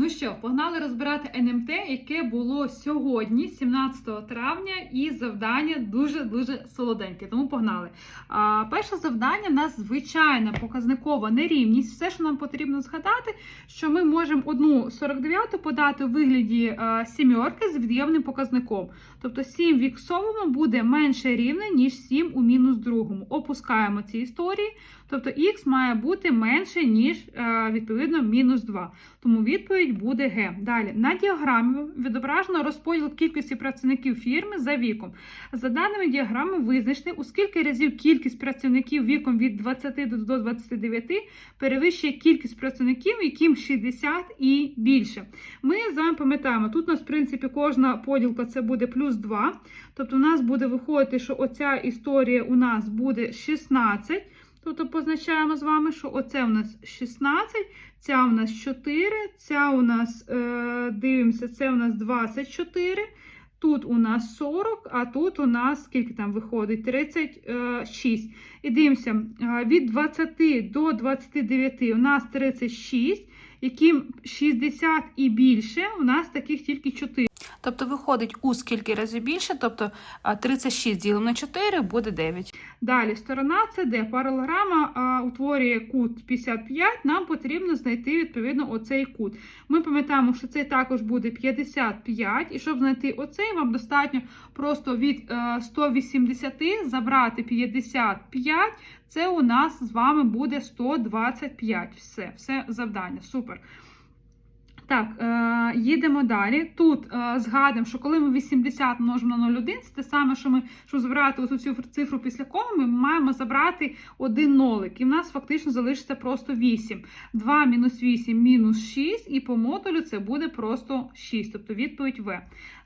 Ну що, погнали розбирати НМТ, яке було сьогодні, 17 травня, і завдання дуже-дуже солоденьке. Тому погнали. А, перше завдання в нас звичайна показникова нерівність. Все, що нам потрібно згадати, що ми можемо одну 49 подати у вигляді е, сімерки з від'ємним показником. Тобто 7 в іксовому буде менше рівне, ніж 7 у мінус другому. Опускаємо ці історії. Тобто х має бути менше, ніж е, відповідно мінус 2. Тому відповідь буде Г. Далі на діаграмі відображено розподіл кількості працівників фірми за віком. За даними діаграми, визначте, у скільки разів кількість працівників віком від 20 до 29 перевищує кількість працівників, яким 60 і більше. Ми з вами пам'ятаємо, тут у нас, в принципі, кожна поділка це буде плюс 2. Тобто, у нас буде виходити, що оця історія у нас буде 16. Тобто позначаємо з вами, що оце у нас 16, ця у нас 4, ця у нас, е, дивимося, це у нас 24, тут у нас 40, а тут у нас скільки там виходить? 36. І дивимося, е, від 20 до 29 у нас 36, яким 60 і більше, у нас таких тільки 4. Тобто виходить у скільки разів більше, тобто а, 36 ділимо на 4 буде 9. Далі, сторона CD, паралограма утворює кут 55, нам потрібно знайти відповідно оцей кут. Ми пам'ятаємо, що цей також буде 55, і щоб знайти оцей, вам достатньо просто від е, 180 забрати 55, це у нас з вами буде 125. Все, все завдання. Супер. Так, е, їдемо далі. Тут е, згадуємо, що коли ми 80 множимо на 0,1, це те саме, що ми, щоб забрати оцю цю цифру після коми, ми маємо забрати один нолик. І в нас фактично залишиться просто 8. 2 мінус 8 мінус 6, і по модулю це буде просто 6, тобто відповідь В.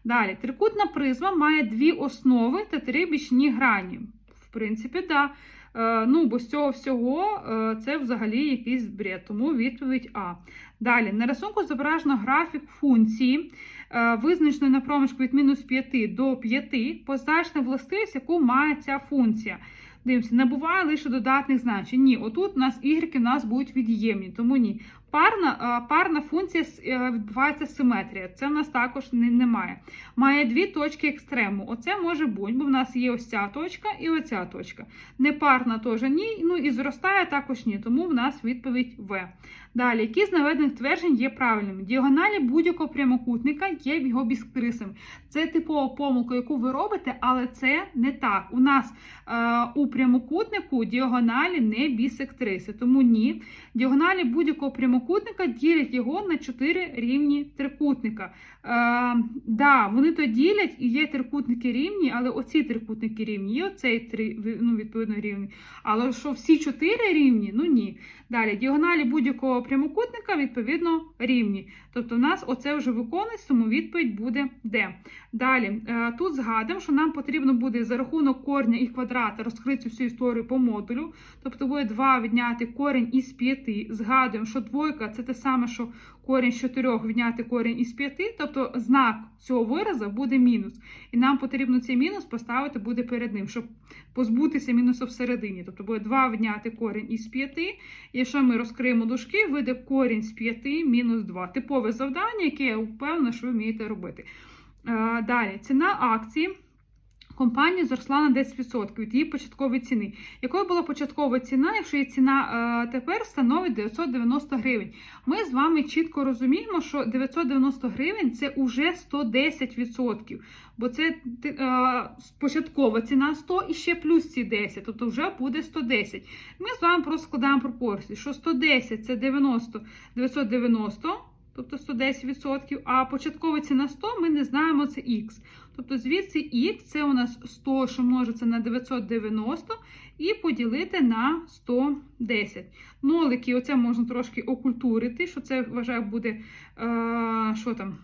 Далі, трикутна призма має дві основи та три бічні грані. В принципі, так. Да. Е, ну, бо з цього всього е, це взагалі якийсь бред, тому відповідь А. Далі, на рисунку зображено графік функції, е, визначеної на проміжку від мінус 5 до 5, позначна властивість, яку має ця функція. Дивимося, не буває лише додатних значень. Ні, отут у нас y у нас будуть від'ємні, тому ні. Парна парна функція відбувається симетрія. Це в нас також не, немає. Має дві точки екстрему. Оце може бути, бо в нас є ось ця точка і оця точка. Непарна теж ні. Ну і зростає також ні. Тому в нас відповідь В. Далі, які з наведених тверджень є правильними? Діагоналі будь-якого прямокутника є його біскрисами. Це типова помилка, яку ви робите, але це не так. У нас е, у прямокутнику діагоналі не бісектриси. Тому ні. Діагоналі будь-якого прямокутника ділять його на 4 рівні трикутника. Е, да, вони то ділять і є трикутники рівні, але оці трикутники рівні, і оцей три, ну, відповідно рівні. Але що всі 4 рівні? Ну ні. Далі, діагоналі будь-якого прямокутника, відповідно, рівні. Тобто, в нас оце вже виконується, тому відповідь буде Д. Далі, е, тут згадуємо, що нам потрібно буде за рахунок корня і квадрата розкрити всю історію по модулю. Тобто буде 2 відняти корінь із 5. Згадуємо, що двойка це те саме, що корінь з 4 відняти корінь із 5, тобто знак цього виразу буде мінус. І нам потрібно цей мінус поставити буде перед ним, щоб позбутися мінусу всередині. Тобто буде 2 відняти корінь із 5. І якщо ми розкриємо дужки, вийде корінь з 5 мінус 2. Типове завдання, яке я впевнена, що ви вмієте робити. Далі, ціна акції. Компанія зросла на 10% від її початкової ціни. Якою була початкова ціна, якщо її ціна е, тепер становить 990 гривень? Ми з вами чітко розуміємо, що 990 гривень це вже 110%. Бо це е, початкова ціна 100 і ще плюс ці 10, тобто вже буде 110. Ми з вами просто складаємо пропорції, що 110 це 90, 990. Тобто 110%, а початкова ціна 100, ми не знаємо це Х. Тобто звідси Х це у нас 100, що множиться на 990, і поділити на 110. Нолики, оце можна трошки окультурити, що це, вважаю, буде, е, що там,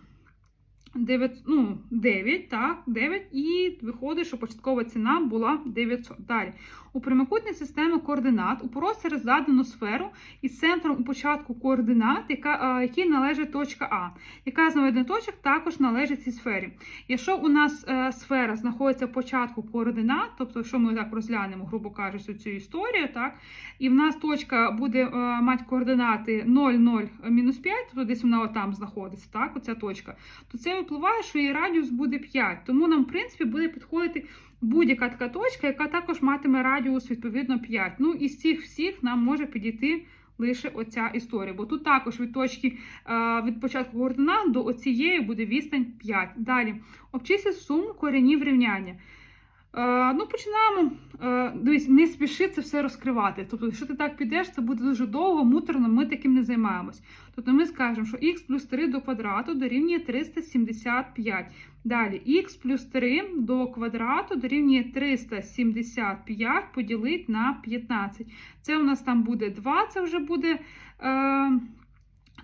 9, ну, 9, так, 9, і виходить, що початкова ціна була 900. Далі. У прямокутній системі координат у просторі задано сферу із центром у початку координат, яка, е, якій належить точка А, яка з точок також належить цій сфері. Якщо у нас е, сфера знаходиться в початку координат, тобто, якщо ми так розглянемо, грубо кажучи, цю історію, так, і в нас точка буде е, мати координати 0, 0, мінус 5, тобто десь вона отам знаходиться, так, оця точка, то це випливає, що її радіус буде 5. Тому нам, в принципі, буде підходити будь-яка така точка, яка також матиме радіус відповідно 5. Ну, із цих всіх нам може підійти лише оця історія. Бо тут також від точки е, від початку координат до оцієї буде відстань 5. Далі обчисліть суму коренів рівняння. Е, ну, починаємо. Е, дивись, не спіши це все розкривати. Тобто, якщо ти так підеш, це буде дуже довго, муторно, ми таким не займаємось. Тобто ми скажемо, що х плюс 3 до квадрату дорівнює 375. Далі х плюс 3 до квадрату дорівнює 375 поділити на 15. Це у нас там буде 2, це вже буде. Е,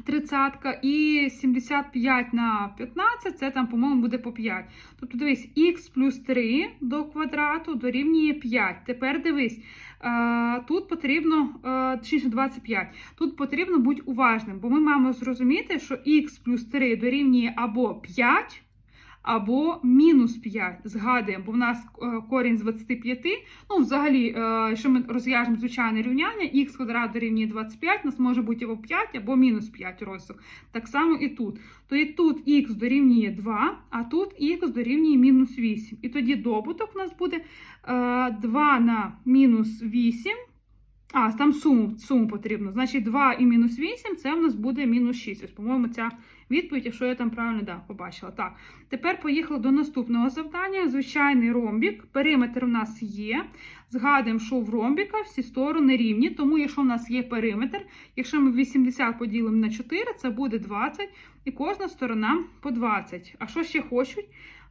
Тридцятка і 75 на 15, це там, по-моєму, буде по 5. Тобто, дивись, х плюс 3 до квадрату дорівнює 5. Тепер дивись, е, тут потрібно, е, точніше 25, тут потрібно бути уважним, бо ми маємо зрозуміти, що х плюс 3 дорівнює або 5, або мінус 5. Згадуємо, бо в нас е, корінь з 25. Ну, взагалі, е, якщо ми розв'яжемо звичайне рівняння, х квадрат дорівнює 25, у нас може бути або 5, або мінус 5 розвиток. Так само і тут. То і тут х дорівнює 2, а тут х дорівнює мінус 8. І тоді добуток у нас буде е, 2 на мінус 8. А, там суму, суму потрібно. Значить, 2 і мінус 8 це в нас буде мінус 6. Ось, по-моєму, ця відповідь, якщо я там правильно да, побачила. Так, тепер поїхали до наступного завдання. Звичайний ромбік. Периметр у нас є. Згадуємо, що в ромбіка всі сторони рівні, тому якщо в нас є периметр, якщо ми 80 поділимо на 4, це буде 20, і кожна сторона по 20. А що ще хочуть?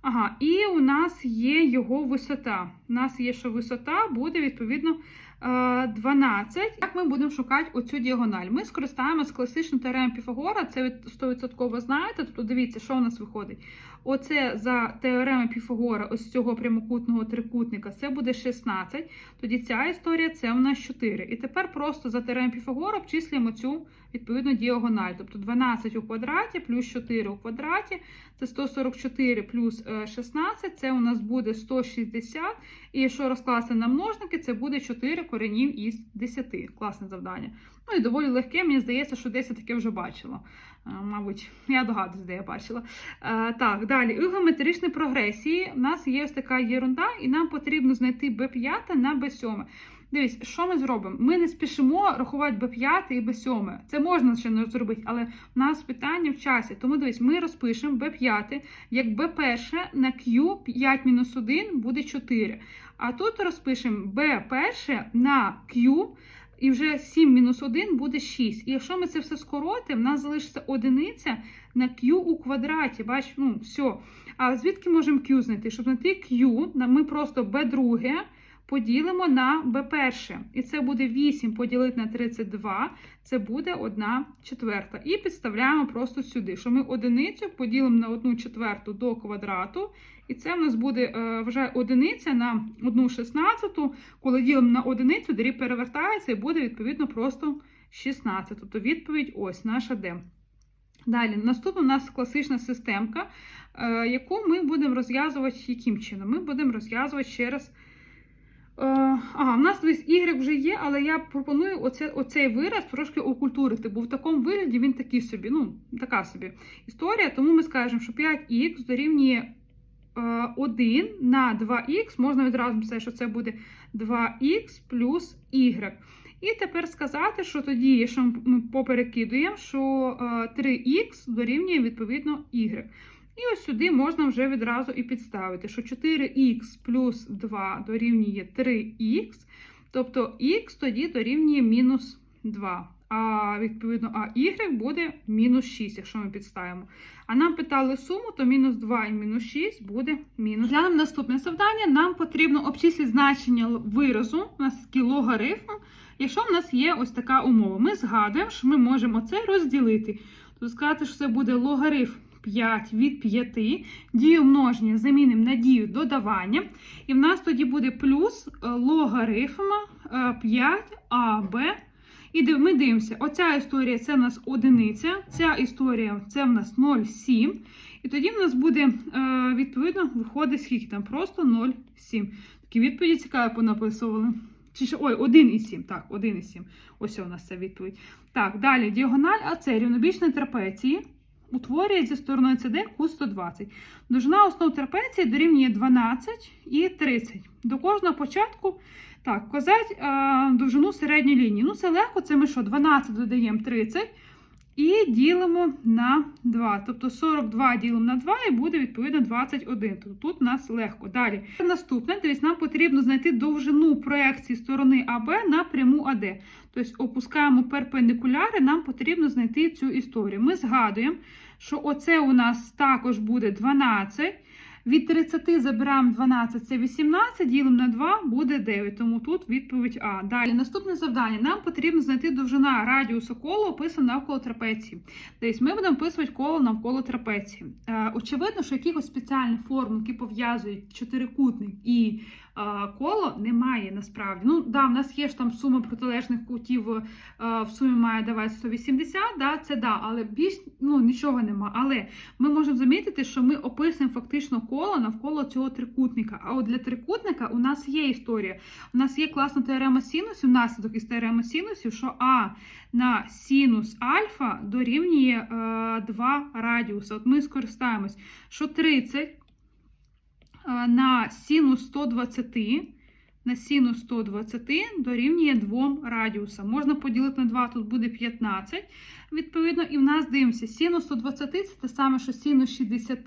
Ага, і у нас є його висота. У нас є, що висота буде відповідно е, 12. Як ми будемо шукати оцю діагональ? Ми скористаємося класичним теоремою Піфагора, це ви 100% знаєте. Тобто дивіться, що у нас виходить. Оце за теоремою Піфагора, ось цього прямокутного трикутника, це буде 16. Тоді ця історія це у нас 4. І тепер просто за теоремою Піфагора обчислюємо цю відповідно діагональ. Тобто 12 у квадраті плюс 4 у квадраті. Це 144 плюс е, 16, це у нас буде 160. І якщо розкласти на множники, це буде 4 коренів із 10. Класне завдання. Ну і доволі легке, мені здається, що десь я таке вже бачила. Е, Мабуть, я догадуюсь, де я бачила. Е, Так, далі. У геометричній прогресії у нас є ось така єрунда, і нам потрібно знайти b5 на b7. Дивись, що ми зробимо? Ми не спішимо рахувати b5 і b7. Це можна ще не зробити, але в нас питання в часі. Тому дивись, ми розпишемо b5 як b1 на Q5-1 буде 4. А тут розпишемо b1 на q. І вже 7 мінус 1 буде 6. І якщо ми це все скоротимо, в нас залишиться одиниця на q у квадраті. Бач, ну, все. А звідки можемо q знайти? Щоб знайти q, ми просто b2 поділимо на b1. І це буде 8 поділити на 32, це буде 1 четверта. І підставляємо просто сюди, що ми одиницю поділимо на 1 четверту до квадрату. І це в нас буде е, вже одиниця на 1 шістнадцяту. Коли ділимо на одиницю, дріб перевертається і буде відповідно просто 16. Тобто відповідь ось наша Д. Далі, наступна у нас класична системка, е, яку ми будемо розв'язувати яким чином? Ми будемо розв'язувати через. Е, Ага, в нас десь Y вже є, але я пропоную оце, оцей вираз трошки окультурити, бо в такому вигляді він такий собі, ну, така собі історія. Тому ми скажемо, що 5х дорівнює 1 на 2х, можна відразу писати, що це буде 2х плюс y. І тепер сказати, що тоді, якщо ми поперекидуємо, що 3х дорівнює відповідно y. І ось сюди можна вже відразу і підставити, що 4х плюс 2 дорівнює 3х, тобто х тоді дорівнює мінус 2. А відповідно, а y буде мінус 6, якщо ми підставимо. А нам питали суму, то мінус 2 і мінус 6 буде мінус. Глянемо наступне завдання. Нам потрібно обчислити значення виразу, у нас такий логарифм. Якщо в нас є ось така умова, ми згадуємо, що ми можемо це розділити. Тобто сказати, що це буде логарифм 5 від 5. Дію множення замінимо на дію додавання. І в нас тоді буде плюс е, логарифм е, 5аб. І ми дивимося, оця історія це в нас одиниця, ця історія це в нас 0,7. І тоді в нас буде, е, відповідно, виходить скільки там, просто 0,7. Такі відповіді цікаві понаписували. Чи ще, ой, 1,7. Так, 1,7. Ось у нас ця відповідь. Так, далі діагональ АЦ рівнобічної трапеції утворює зі стороною ЦД кут 120. Довжина основ трапеції дорівнює 12 і 30. До кожного початку так, вказати е, довжину середньої лінії. Ну, це легко, це ми що, 12 додаємо 30 і ділимо на 2. Тобто 42 ділимо на 2 і буде відповідно 21. Тобто тут у нас легко. Далі. Наступне, дивись, нам потрібно знайти довжину проекції сторони АБ на пряму АД. Тобто опускаємо перпендикуляри, нам потрібно знайти цю історію. Ми згадуємо, що оце у нас також буде 12. Від 30 забираємо 12, це 18, ділимо на 2, буде 9. Тому тут відповідь А. Далі, наступне завдання. Нам потрібно знайти довжина радіусу кола, описана навколо трапеції. Тобто ми будемо описувати коло навколо трапеції. Е, очевидно, що якихось спеціальних формул, які пов'язують чотирикутник і коло, немає насправді. Ну, да, в нас є ж там сума протилежних кутів е, в сумі має давати 180, да, це да, але більш ну, нічого нема. Але ми можемо замітити, що ми описуємо фактично коло навколо цього трикутника. А от для трикутника у нас є історія. У нас є класна теорема синусів, наслідок із теореми синусів, що А на синус альфа дорівнює е, 2 радіуса. От ми скористаємось, що 30 е, на синус 120 на синус 120 дорівнює 2 радіуса. Можна поділити на 2, тут буде 15. Відповідно, і в нас дивимося, синус 120 це те саме, що синус 60.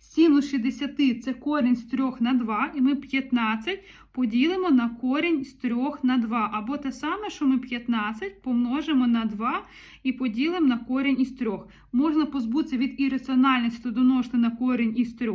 Синус 60 це корінь з 3 на 2, і ми 15 поділимо на корінь з 3 на 2. Або те саме, що ми 15 помножимо на 2 і поділимо на корінь із 3. Можна позбутися від ірраціональності, то домножити на корінь із 3.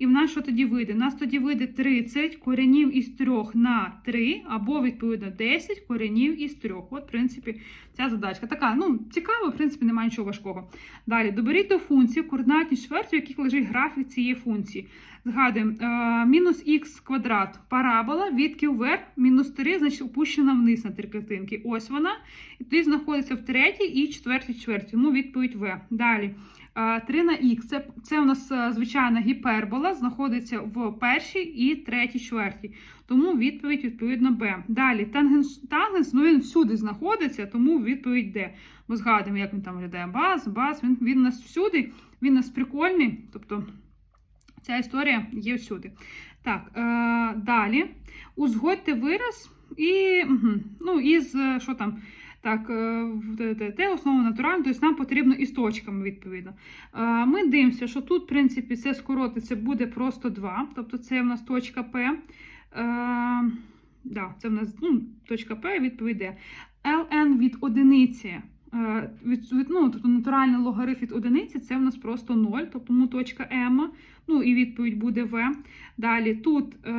І в нас що тоді вийде? У нас тоді вийде 30 коренів із 3 на 3, або, відповідно, 10 коренів із 3. От, в принципі, ця задачка. Така, ну, цікава, в принципі, немає нічого важкого. Далі, доберіть до функції координатні чверті, в яких лежить графік цієї функції. Згадуємо, е, мінус х квадрат парабола, відки вверх, мінус 3, значить опущена вниз на три клітинки. Ось вона. І тоді знаходиться в третій і четвертій чверті. Тому відповідь В. Далі. Е, 3 на х. Це, це у нас е, звичайна гіпербола, знаходиться в першій і третій чверті. Тому відповідь відповідно Б. Далі тангенс, тангенс ну він всюди знаходиться, тому відповідь Д. Ми згадуємо, як він там виглядає. Баз, баз, він, він у нас всюди, він у нас прикольний. Тобто ця історія є всюди. Так, е, далі. Узгодьте вираз і ну, із е, що там. Так, е, ТТТ основа натуральна, тобто нам потрібно із точками, відповідно. Е, Ми дивимося, що тут, в принципі, це скоротиться буде просто 2, тобто це в нас точка П. Е, да, це в нас ну, точка П, відповідь Д. ln від одиниці, від, від, ну, тобто натуральний логарифм від одиниці, це в нас просто 0, тобто тому точка М, ну і відповідь буде В. Далі тут е,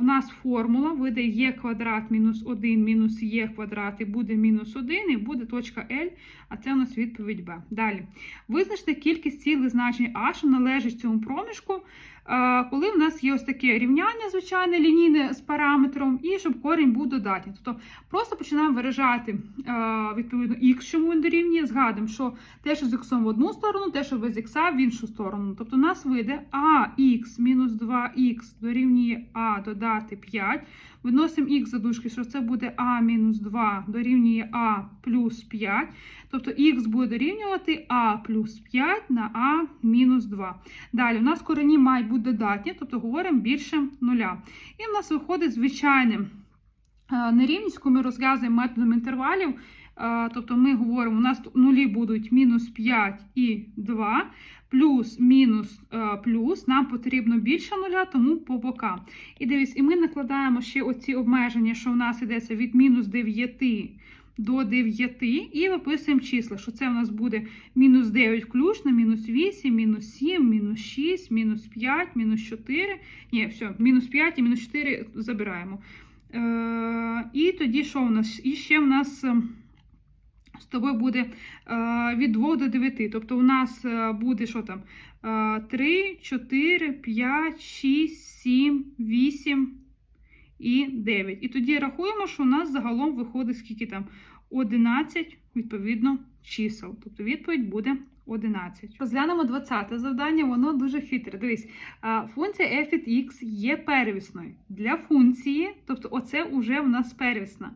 в нас формула вийде Е квадрат мінус 1 мінус Е квадрат і буде мінус 1, і буде точка L, а це у нас відповідь Б. Далі. Визначте кількість цілих значень А, що належить цьому проміжку, е, коли в нас є ось таке рівняння, звичайне, лінійне з параметром, і щоб корінь був додатній. Тобто просто починаємо виражати е, відповідно х, чому він дорівнює. Згадуємо, що те, що з х в одну сторону, те, що без х в іншу сторону. Тобто у нас вийде ах мінус 2х дорівнює а додати 5. Виносимо х за дужки, що це буде а мінус 2 дорівнює а плюс 5. Тобто х буде дорівнювати а плюс 5 на а мінус 2. Dалі у нас корені мають бути додатні, тобто говоримо більше нуля. І в нас виходить звичайне е, нерівність, яку ми розв'язуємо методом інтервалів. Тобто ми говоримо, у нас нулі будуть мінус 5 і 2, плюс, мінус, е, плюс. Нам потрібно більше нуля, тому по бокам. І дивись, і ми накладаємо ще оці обмеження, що в нас йдеться від мінус 9 до 9, і виписуємо числа, що це в нас буде мінус 9 включно, мінус 8, мінус 7, мінус 6, мінус 5, мінус 4. Ні, все, мінус 5 і мінус 4 забираємо. Е, і тоді що у нас? І ще в нас. Е, з тобою буде е, від 2 до 9. Тобто у нас е, буде що там? Е, 3, 4, 5, 6, 7, 8 і 9. І тоді рахуємо, що у нас загалом виходить скільки там? 11, відповідно, чисел. Тобто відповідь буде 11. Розглянемо 20 завдання, воно дуже хитре. Дивись, функція f від x є первісною. Для функції, тобто оце вже в нас первісна.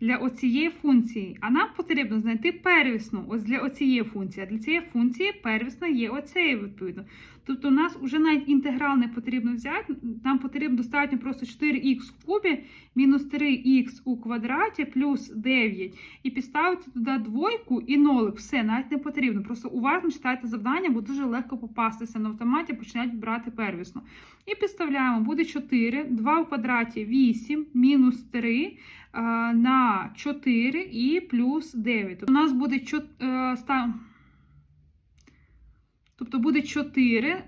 Для оцієї функції. А нам потрібно знайти первісну ось для оцієї функції. А для цієї функції первісна є оцею, відповідно. Тобто у нас вже навіть інтеграл не потрібно взяти, нам потрібно достатньо просто 4х в кубі мінус 3х у квадраті плюс 9. І підставити туди двойку і нолик. Все, навіть не потрібно. Просто уважно читайте завдання, бо дуже легко попастися на автоматі, починають брати первісну. І підставляємо, буде 4, 2 в квадраті 8, мінус 3 а, на 4 і плюс 9. Тобто у нас буде 4, став... Тобто буде 4. е,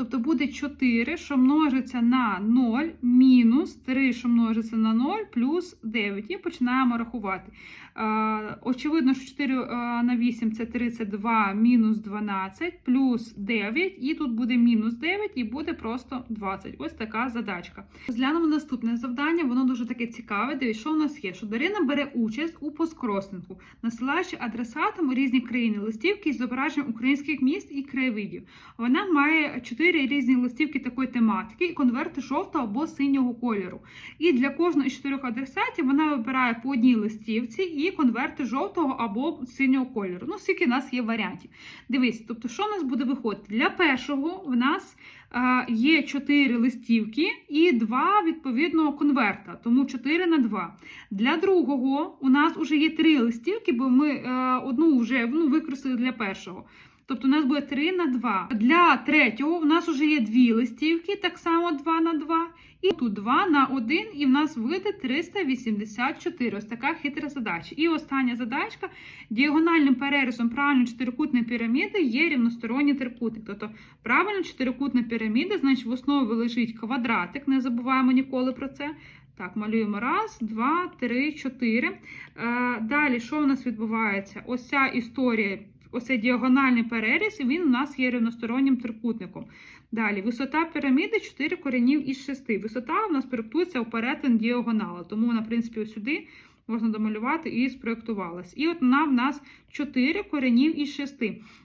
Тобто буде 4, що множиться на 0, мінус 3, що множиться на 0, плюс 9. І починаємо рахувати. Е, Очевидно, що 4 е, на 8 це 32, мінус 12, плюс 9. І тут буде мінус 9, і буде просто 20. Ось така задачка. Розглянемо наступне завдання, воно дуже таке цікаве. Дивіться, що у нас є? Що Дарина бере участь у посткросингу, насилаючи адресатам у різні країни листівки з зображенням українських міст і краєвидів. Вона має чотири різні листівки такої тематики і конверти жовтого або синього кольору. І для кожного із чотирьох адресатів вона вибирає по одній листівці і конверти жовтого або синього кольору. Ну, скільки в нас є варіантів. Дивись, тобто, що у нас буде виходити? Для першого в нас е, є чотири листівки і два відповідно конверта, тому 4 на 2. Для другого у нас вже є три листівки, бо ми е, одну вже ну, використали для першого. Тобто у нас буде 3 на 2. Для третього у нас вже є дві листівки, так само 2 на 2. І тут 2 на 1, і в нас вийде 384. Ось така хитра задача. І остання задачка. Діагональним перерізом правильно чотирикутної піраміди є рівносторонній трикутник. Тобто правильно чотирикутна піраміда, значить в основі лежить квадратик, не забуваємо ніколи про це. Так, малюємо раз, два, три, чотири. Е, далі, що у нас відбувається? Ось ця історія, ось цей діагональний переріз, він у нас є рівностороннім трикутником. Далі, висота піраміди 4 коренів із 6. Висота у нас проєктується у перетин діагонала, тому вона, в принципі, ось сюди можна домалювати і спроєктувалась. І от вона в нас 4 коренів із 6.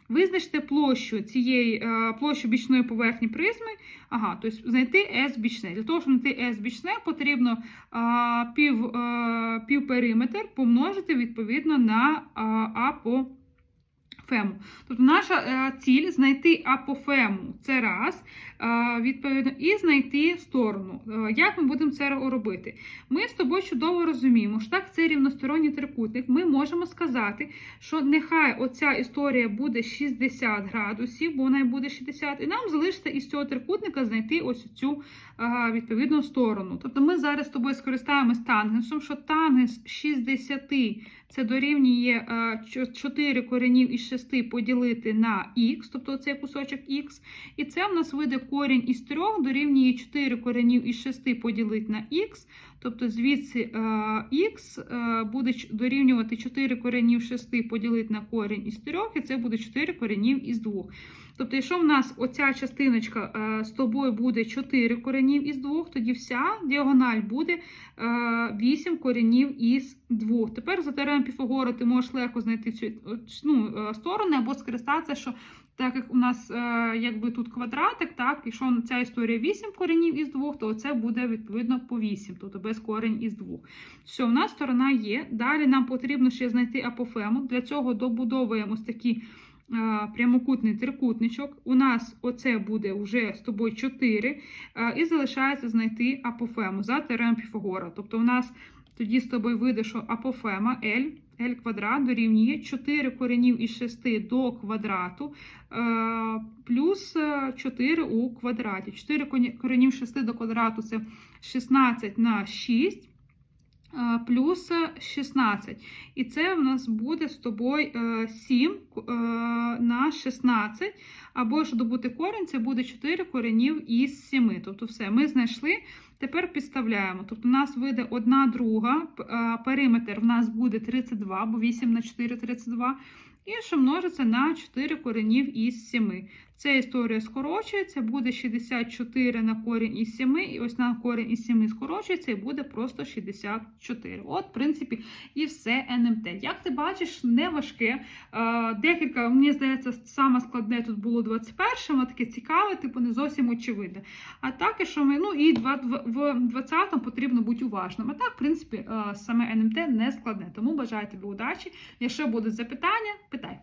Визначте площу цієї е, площу бічної поверхні призми. Ага, тобто знайти S бічне. Для того, щоб знайти S бічне, потрібно а, пів, а, півпериметр помножити відповідно на а, апофему. Тобто наша е, ціль знайти апофему це раз, е, відповідно, і знайти сторону. Е, Як ми будемо це робити? Ми з тобою чудово розуміємо, що так це рівносторонній трикутник. Ми можемо сказати, що нехай оця історія буде 60 градусів, бо вона буде 60, і нам залишиться із цього трикутника знайти ось цю відповідну сторону. Тобто ми зараз з тобою скористаємось тангенсом, що тангенс 60 це дорівнює 4 коренів із 6 поділити на х, тобто цей кусочок х. І це в нас вийде корінь із 3 дорівнює 4 коренів із 6 поділити на х. Тобто звідси х буде дорівнювати 4 коренів 6 поділити на корінь із 3, і це буде 4 коренів із 2. Тобто, якщо в нас оця частиночка е, з тобою буде 4 коренів із 2, тоді вся діагональ буде е, 8 коренів із 2. Тепер за теоремою Піфагора ти можеш легко знайти цю ну, е, сторони або скористатися, що так як у нас е, якби тут квадратик, так, якщо ця історія 8 коренів із 2, то це буде відповідно по 8, тобто без корень із 2. Все, у нас сторона є. Далі нам потрібно ще знайти апофему. Для цього добудовуємо ось такі е, прямокутний трикутничок. У нас оце буде вже з тобою 4, е, і залишається знайти апофему за теоремою Піфагора. Тобто у нас тоді з тобою вийде, що апофема L, L квадрат дорівнює 4 коренів із 6 до квадрату плюс е, 4 у квадраті. 4 коренів 6 до квадрату це 16 на 6. Е, плюс 16. І це в нас буде з тобою е, 7 е, на 16. Або якщо добути корінь, це буде 4 коренів із 7. Тобто все, ми знайшли. Тепер підставляємо. Тобто у нас вийде 1 друга, е, периметр в нас буде 32, бо 8 на 4 – 32. І що множиться на 4 коренів із 7. Ця історія скорочується, буде 64 на корінь із 7, і ось на корінь із 7 скорочується, і буде просто 64. От, в принципі, і все НМТ. Як ти бачиш, не важке. Е, Декілька, мені здається, саме складне тут було 21, воно таке цікаве, типу не зовсім очевидне. А так, що ми, ну і в 20-му потрібно бути уважним. А так, в принципі, е, саме НМТ не складне. Тому бажаю тобі удачі. Якщо будуть запитання, питай.